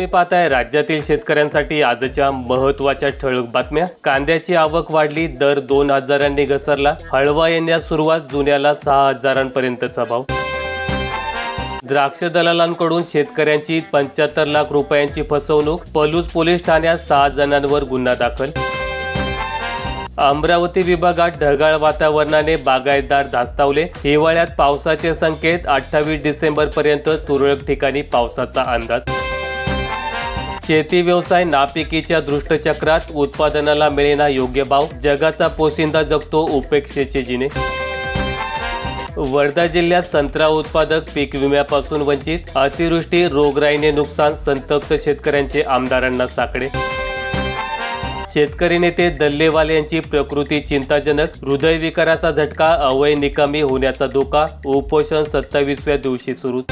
तुम्ही पाहताय राज्यातील शेतकऱ्यांसाठी आजच्या महत्त्वाच्या ठळक बातम्या. कांद्याची आवक वाढली दर दोन हजारांनी घसरला. हळवा येण्यास सुरुवात जुन्याला सहा हजारांपर्यंतचा भाव. द्राक्ष दलालांकडून शेतकऱ्यांची पंच्याहत्तर लाख रुपयांची फसवणूक पलूस पोलीस ठाण्यात सहा जणांवर गुन्हा दाखल. अमरावती विभागात ढगाळ वातावरणाने बागायतदार धास्तावले. हिवाळ्यात पावसाचे संकेत अठ्ठावीस डिसेंबर पर्यंत तुरळक ठिकाणी पावसाचा अंदाज. शेती व्यवसाय नापिकीच्या दृष्टचक्रात उत्पादनाला मिळेना योग्य भाव. जगाचा पोसिंदा जगतो उपेक्षेचे जिने वर्धा जिल्ह्यात संत्रा उत्पादक पीक विम्यापासून वंचित. अतिवृष्टी रोगराईने नुकसान संतप्त शेतकऱ्यांचे आमदारांना साकडे. शेतकरी नेते दल्लेवाले यांची प्रकृती चिंताजनक. हृदयविकाराचा झटका अवय निकामी होण्याचा धोका. उपोषण सत्तावीसव्या दिवशी सुरू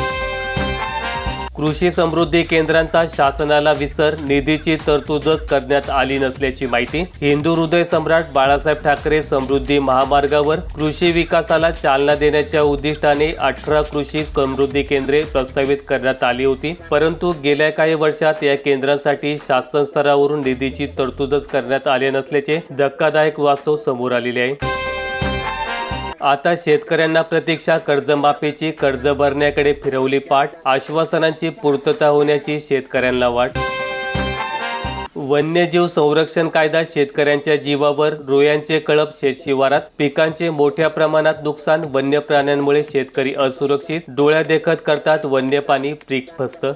कृषी समृद्धी केंद्रांचा शासनाला विसर निधीची तरतूदच करण्यात आली नसल्याची माहिती हिंदू हृदय सम्राट बाळासाहेब ठाकरे समृद्धी महामार्गावर कृषी विकासाला चालना देण्याच्या उद्दिष्टाने अठरा कृषी समृद्धी केंद्रे प्रस्तावित करण्यात आली होती. परंतु गेल्या काही वर्षात या केंद्रांसाठी शासन स्तरावरून निधीची तरतूदच करण्यात आली नसल्याचे धक्कादायक वास्तव समोर आलेले आहे. आता शेतकऱ्यांना प्रतीक्षा कर्जमाफीची कर्ज भरण्याकडे फिरवली पाठ आश्वासनांची पूर्तता होण्याची शेतकऱ्यांना वाट. वन्यजीव संरक्षण कायदा शेतकऱ्यांच्या जीवावर रोयांचे कळप शेतशिवारात पिकांचे मोठ्या प्रमाणात नुकसान वन्य प्राण्यांमुळे शेतकरी असुरक्षित डोळ्या देखत करतात वन्य पाणी पीक फसतं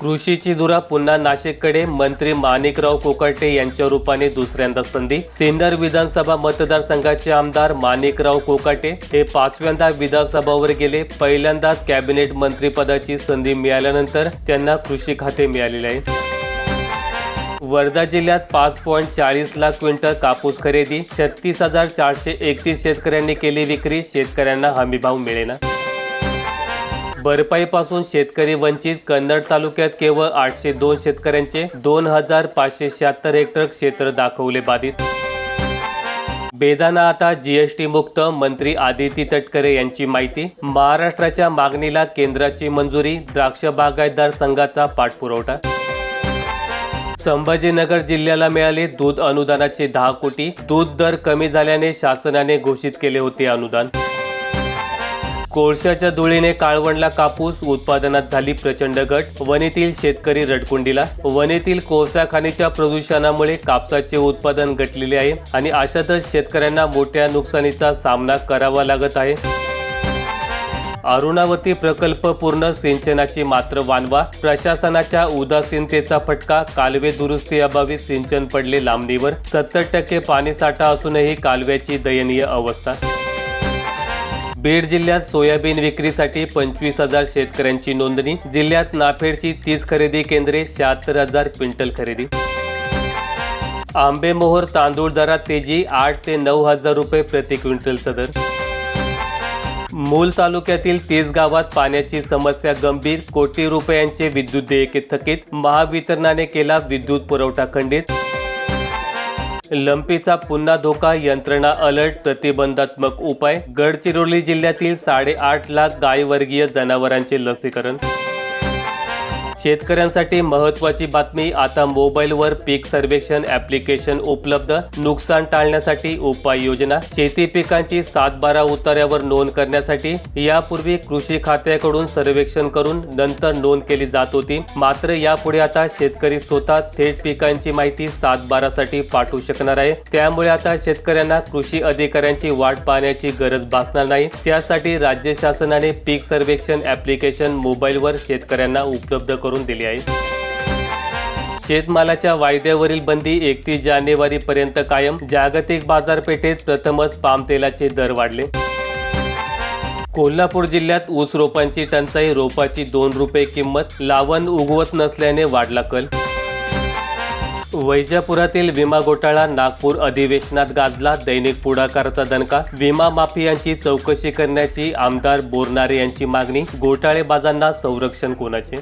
कृषीची धुरा पुन्हा नाशिककडे. मंत्री माणिकराव कोकाटे यांच्या रूपाने दुसऱ्यांदा संधी. सिन्नर विधानसभा मतदारसंघाचे आमदार माणिकराव कोकाटे हे पाचव्यांदा विधानसभावर गेले. पहिल्यांदाच कॅबिनेट मंत्रीपदाची संधी मिळाल्यानंतर त्यांना कृषी खाते मिळालेले आहे. वर्धा जिल्ह्यात पाच पॉईंट चाळीस लाख क्विंटल कापूस खरेदी. छत्तीस हजार चारशे एकतीस शेतकऱ्यांनी केली विक्री. शेतकऱ्यांना हमीभाव मिळेना. भरपाईपासून शेतकरी वंचित कन्नड तालुक्यात केवळ आठशे दोन शेतकऱ्यांचे दोन हजार पाचशे शहात्तर हेक्टर क्षेत्र दाखवले बाधित. बेदाना आता जीएसटी मुक्त मंत्री आदिती तटकरे यांची माहिती. महाराष्ट्राच्या मागणीला केंद्राची मंजुरी द्राक्ष बागायतदार संघाचा पाठपुरवठा. संभाजीनगर जिल्ह्याला मिळाले दूध अनुदानाचे दहा कोटी. दूध दर कमी झाल्याने शासनाने घोषित केले होते अनुदान. कोळशाच्या धुळीने काळवणला कापूस उत्पादनात झाली प्रचंड घट. वनेतील शेतकरी रडकुंडीला. वनेतील कोळसा खाणीच्या प्रदूषणामुळे कापसाचे उत्पादन घटलेले आहे आणि अशातच शेतकऱ्यांना मोठ्या नुकसानीचा सामना करावा लागत आहे. अरुणावती प्रकल्प पूर्ण सिंचनाची मात्र वानवा. प्रशासनाच्या उदासीनतेचा फटका. कालवे दुरुस्ती अभावी सिंचन पडले लांबणीवर. सत्तर टक्के पाणीसाठा असूनही कालव्याची दयनीय अवस्था. बीड जिल्ह्यात सोयाबीन विक्रीसाठी पंचवीस हजार शेतकऱ्यांची नोंदणी. जिल्ह्यात नाफेडची तीस खरेदी केंद्रे शहात्तर हजार क्विंटल खरेदी. आंबेमोहोर तांदूळ दरात तेजी आठ ते नऊ हजार रुपये प्रति क्विंटल सदर. मूल तालुक्यातील तीस गावात पाण्याची समस्या गंभीर कोटी रुपयांचे विद्युत देयके थकीत महावितरणाने केला विद्युत पुरवठा खंडित. लंपीचा पुन्हा धोका यंत्रणा अलर्ट प्रतिबंधात्मक उपाय. गडचिरोली जिल्ह्यातील साडेआठ लाख गायवर्गीय जनावरांचे लसीकरण शेतकऱ्यांसाठी महत्वाची बातमी आता मोबाईलवर पीक सर्वेक्षण ऍप्लिकेशन उपलब्ध नुकसान टाळण्यासाठी उपाययोजना शेती पिकांची सात बारा उतार्यावर नोंद करण्यासाठी यापूर्वी कृषी खात्याकडून सर्वेक्षण करून नंतर नोंद केली जात होती. मात्र यापुढे आता शेतकरी स्वतः थेट पिकांची माहिती सात बारासाठी पाठवू शकणार आहे. त्यामुळे आता शेतकऱ्यांना कृषी अधिकाऱ्यांची वाट पाहण्याची गरज भासणार नाही. त्यासाठी राज्य शासनाने पीक सर्वेक्षण ऍप्लिकेशन मोबाईलवर शेतकऱ्यांना उपलब्ध करून दिली आहे. शेतमालाच्या वायद्यावरील बंदी एकतीस जानेवारी पर्यंत कायम. जागतिक बाजारपेठेत प्रथमच पाम तेलाचे दर वाढले. कोल्हापूर जिल्ह्यात ऊस रोपांची टंचाई रोपाची दोन रुपये किंमत लावण उगवत नसल्याने वाढला कल. वैजापुरातील विमा घोटाळा नागपूर अधिवेशनात गाजला दैनिक पुढाकाराचा दणका. विमा माफियांची चौकशी करण्याची आमदार बोरनारे यांची मागणी. घोटाळेबाजांना संरक्षण कोणाचे?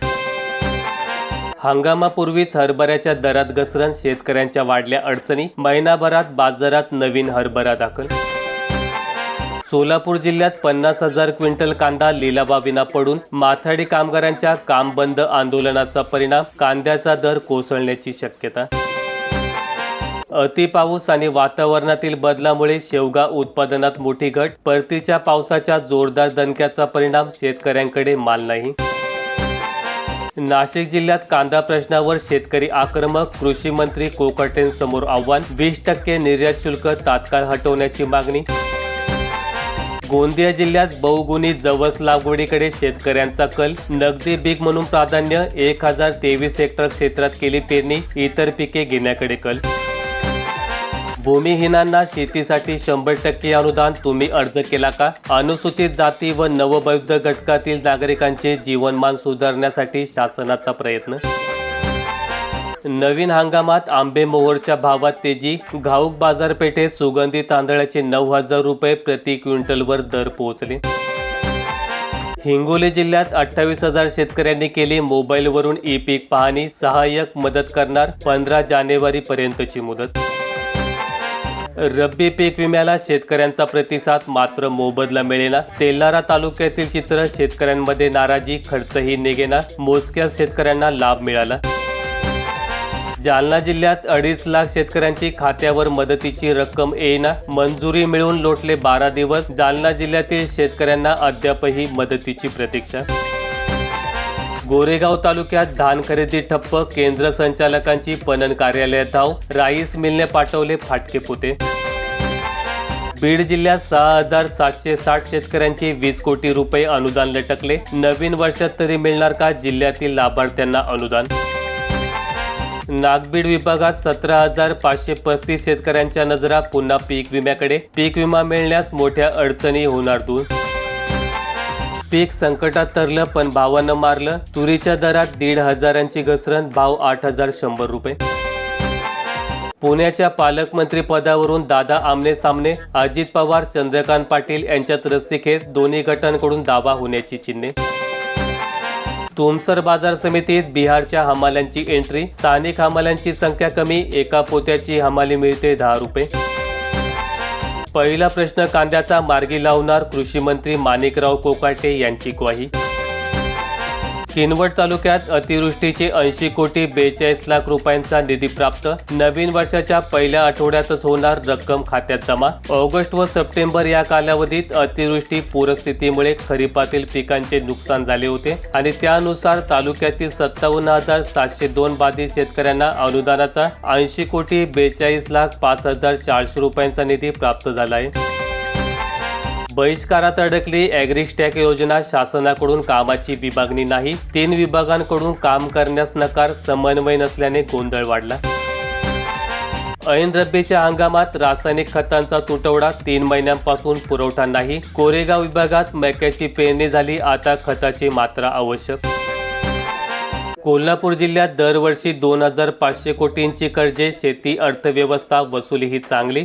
हंगामापूर्वीच हरभऱ्याच्या दरात घसरण शेतकऱ्यांच्या वाढल्या अडचणी महिनाभरात बाजारात नवीन हरभरा दाखल. सोलापूर जिल्ह्यात पन्नास हजार क्विंटल कांदा लिलावाविना पडून माथाडी कामगारांच्या काम बंद आंदोलनाचा परिणाम कांद्याचा दर कोसळण्याची शक्यता. अति पाऊस आणि वातावरणातील बदलामुळे शेवगा उत्पादनात मोठी घट परतीच्या पावसाच्या जोरदार दणक्याचा परिणाम शेतकऱ्यांकडे माल नाही. नाशिक जिल्ह्यात कांदा प्रश्नावर शेतकरी आक्रमक कृषी मंत्री कोकटेंसमोर आव्हान वीस टक्के निर्यात शुल्क तात्काळ हटवण्याची मागणी. गोंदिया जिल्ह्यात बहुगुणी जवस लागवडीकडे शेतकऱ्यांचा कल नगदी पीक म्हणून प्राधान्य एक हजार तेवीस हेक्टर क्षेत्रात केली पेरणी इतर पिके घेण्याकडे कल. भूमिहीनांना शेतीसाठी शंभर टक्के अनुदान तुम्ही अर्ज केला का? अनुसूचित जाती व नवबौद्ध घटकातील नागरिकांचे जीवनमान सुधारण्यासाठी शासनाचा प्रयत्न? नवीन हंगामात आंबे मोहरच्या भावात तेजी घाऊक बाजारपेठेत सुगंधी तांदळाचे नऊ हजार रुपये प्रति क्विंटलवर दर पोहोचले. हिंगोली जिल्ह्यात अठ्ठावीस हजार शेतकऱ्यांनी केली मोबाईलवरून ई पीक पाहणी सहाय्यक मदत करणार पंधरा जानेवारी पर्यंतची मुदत. रब्बी पीक विम्याला शेतकऱ्यांचा प्रतिसाद मात्र मोबदला मिळेना. तेल्लारा तालुक्यातील चित्र शेतकऱ्यांमध्ये नाराजी खर्चही निघेना. मोजक्या शेतकऱ्यांना लाभ मिळाला. जालना जिल्ह्यात अडीच लाख शेतकऱ्यांची खात्यावर मदतीची रक्कम येईना. मंजुरी मिळून लोटले बारा दिवस. जालना जिल्ह्यातील शेतकऱ्यांना अद्यापही मदतीची प्रतीक्षा गोरेगाव तालुक्यात धान खरेदी ठप्प केंद्र संचालकांची पणन कार्यालयात धाव राईस मिलने पाठवले फाटके पुते. बीड जिल्ह्यात सहा हजार सातशे साठ शेतकऱ्यांचे वीस कोटी रुपये अनुदान लटकले. नवीन वर्षात तरी मिळणार का जिल्ह्यातील लाभार्थ्यांना अनुदान? नागबीड विभागात सतरा हजार पाचशे पस्तीस शेतकऱ्यांच्या नजरा पुन्हा पीक विम्याकडे. पीक विमा मिळण्यास मोठ्या अडचणी होणार दूर. पीक संकटात तरलं पण भावानं मारलं. तुरीच्या दरात दीड हजारांची घसरण भाव आठ हजार शंभर रुपये. पुण्याच्या पालकमंत्री पदावरून दादा आमने सामने अजित पवार चंद्रकांत पाटील यांच्यात रस्सीखेच दोन्ही गटांकडून दावा होण्याची चिन्हे. तुमसर बाजार समितीत बिहारच्या हमाल्यांची एंट्री स्थानिक हमाल्यांची संख्या कमी एका पोत्याची हमाली मिळते दहा रुपये. पहिला प्रश्न कांद्याचा मार्गी लावणार कृषी मंत्री माणिकराव कोकाटे यांची ग्वाही किनवट तालुक्यात अतिवृष्टीचे ऐंशी कोटी बेचाळीस लाख रुपयांचा निधी प्राप्त. नवीन वर्षाच्या पहिल्या आठवड्यातच होणार रक्कम खात्यात जमा. ऑगस्ट व सप्टेंबर या कालावधीत अतिवृष्टी पूरस्थितीमुळे खरीपातील पिकांचे नुकसान झाले होते आणि त्यानुसार तालुक्यातील सत्तावन्न हजार सातशे दोन बाधित शेतकऱ्यांना अनुदानाचा ऐंशी कोटी बेचाळीस लाख पाच हजार चारशे रुपयांचा निधी प्राप्त झाला आहे. बहिष्कारात अडकली ॲग्रिस्टॅक योजना शासनाकडून कामाची विभागणी नाही. तीन विभागांकडून काम करण्यास नकार समन्वय नसल्याने गोंधळ वाढला. ऐन रब्बीच्या हंगामात रासायनिक खतांचा तुटवडा तीन महिन्यांपासून पुरवठा नाही. कोरेगाव विभागात मक्याची पेरणी झाली आता खताची मात्रा आवश्यक. कोल्हापूर जिल्ह्यात दरवर्षी दोन हजार पाचशे कोटींची कर्जे शेती अर्थव्यवस्था वसुली ही चांगली.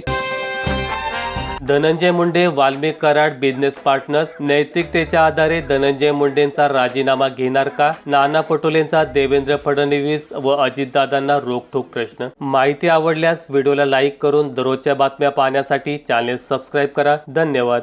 धनंजय मुंडे वाल्मिक कराड बिझनेस पार्टनर्स नैतिकतेच्या आधारे धनंजय मुंडेंचा राजीनामा घेणार का? नाना पटोलेंचा देवेंद्र फडणवीस व अजितदादांना रोखठोक प्रश्न. माहिती आवडल्यास व्हिडिओला लाईक करून दररोजच्या बातम्या पाहण्यासाठी चॅनेल सबस्क्राईब करा. धन्यवाद.